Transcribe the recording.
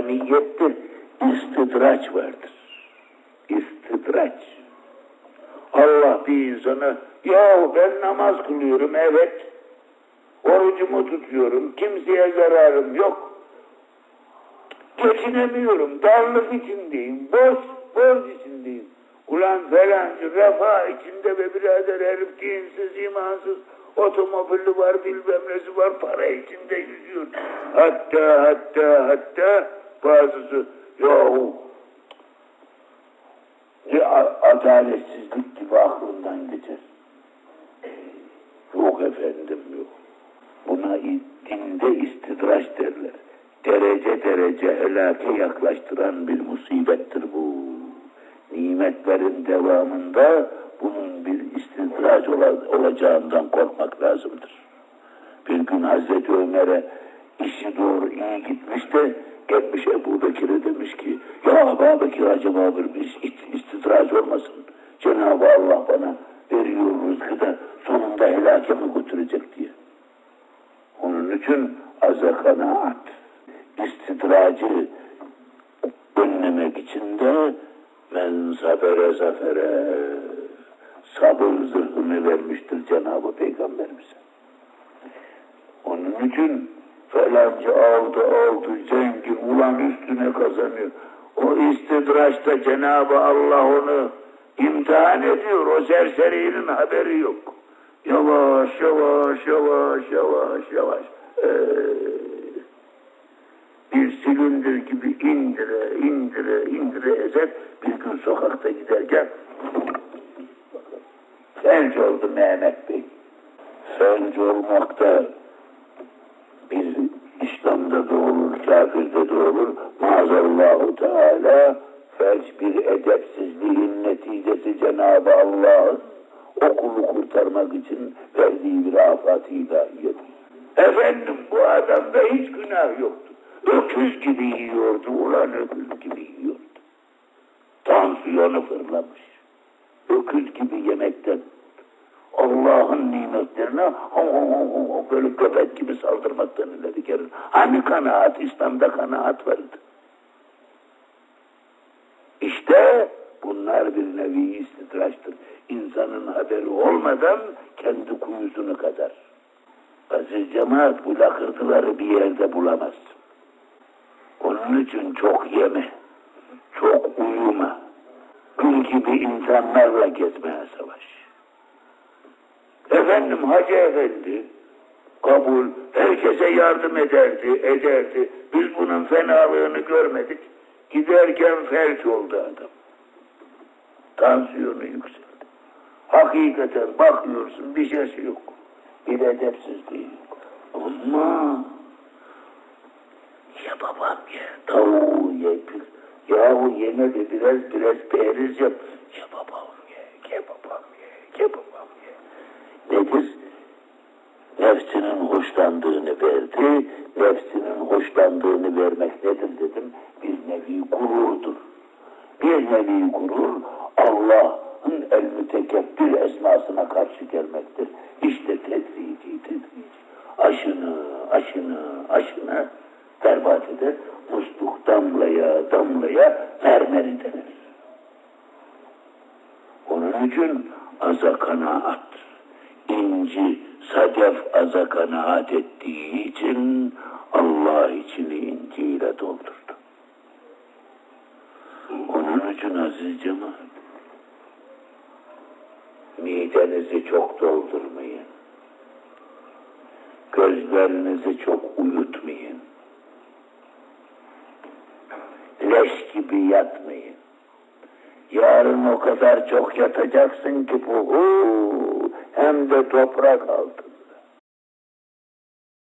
İslamiyet'te istidraç vardır. İstidraç. Allah bir insana ya ben namaz kılıyorum evet. Orucumu tutuyorum. Kimseye zararım yok. Geçinemiyorum. Darlık içindeyim. Boş, borç içindeyim. Ulan falancı refah içinde be birader herif dinsiz, imansız. Otomobili var, bilmem nesi var, para içinde yüzüyor. Hatta, hatta, hatta bazısı yahu a- adaletsizlik gibi aklından geçer. Yok efendim yok. Buna dinde istidraç derler. Derece derece helake yaklaştıran bir musibettir bu. Nimetlerin devamında bunun bir istidraç ola- olacağından korkmak lazımdır. Bir gün Hazreti Ömer'e işi doğru iyi gitmiş de gelmiş Ebu Bekir'e demiş ki ya Ebu Bekir acaba bir ist- istidraç olmasın. Cenab-ı Allah bana veriyor rızkı da sonunda helake mi götürecek diye. Onun için aza kanaat, istidracı önlemek için de men sabere zafere sabır zırhını vermiştir Cenab-ı Peygamberimize. Onun için falancı aldı aldı zengin ulan üstüne kazanıyor. O istidraçta Cenab-ı Allah onu imtihan ediyor. O serserinin haberi yok. Yavaş yavaş yavaş yavaş yavaş. Ee, bir silindir gibi indire indire indire ezer. Bir gün sokakta giderken felç oldu Mehmet Bey. Felç olmakta İslam'da da olur, kafirde de olur. Maazallahu Teala felç bir edepsizliğin neticesi Cenab-ı Allah'ın okulu kurtarmak için verdiği bir afat ilahiyedir. Efendim bu adamda hiç günah yoktu. Öküz gibi yiyordu, ulan öküz gibi yiyordu. Tansiyonu fırlamış. Öküz gibi yemekten Allah'ın nimetlerine böyle köpek gibi saldırmaktan. Hani kanaat, İslam'da kanaat vardı. İşte bunlar bir nevi istidraçtır. İnsanın haberi olmadan kendi kuyusunu kadar. Aziz cemaat bu lakırtıları bir yerde bulamazsın. Onun için çok yeme, çok uyuma. Gül gibi insanlarla gezmeye savaş. Efendim Hacı Efendi kabul herkese yardım ederdi, ederdi. Biz bunun fenalığını görmedik. Giderken felç oldu adam. Tansiyonu yükseldi. Hakikaten bakıyorsun bir şeysi yok. Bir edepsizliği yok. Ama ye babam ye, tavuğu ye, yahu yeme de biraz biraz periz yap. Ye babam ye, ye babam ye, ye babam ye. Nedir? Nefsinin hoşlandığını verdi, nefsinin hoşlandığını vermek nedir dedim. Bir nevi gururdur. Bir nevi gurur Allah'ın el mütekebbir esmasına karşı gelmektir. İşte tedrici tedrici. Aşını, aşını, aşını berbat eder. Musluk damlaya damlaya mermeri denir. Onun için aza kanaat. Sadef aza kanaat ettiği için Allah içini inciyle doldurdu. Onun için aziz cemaat, midenizi çok doldurmayın. Gözlerinizi çok uyutmayın. Leş gibi yatmayın. Yarın o kadar çok yatacaksın ki bu hem de toprak altında.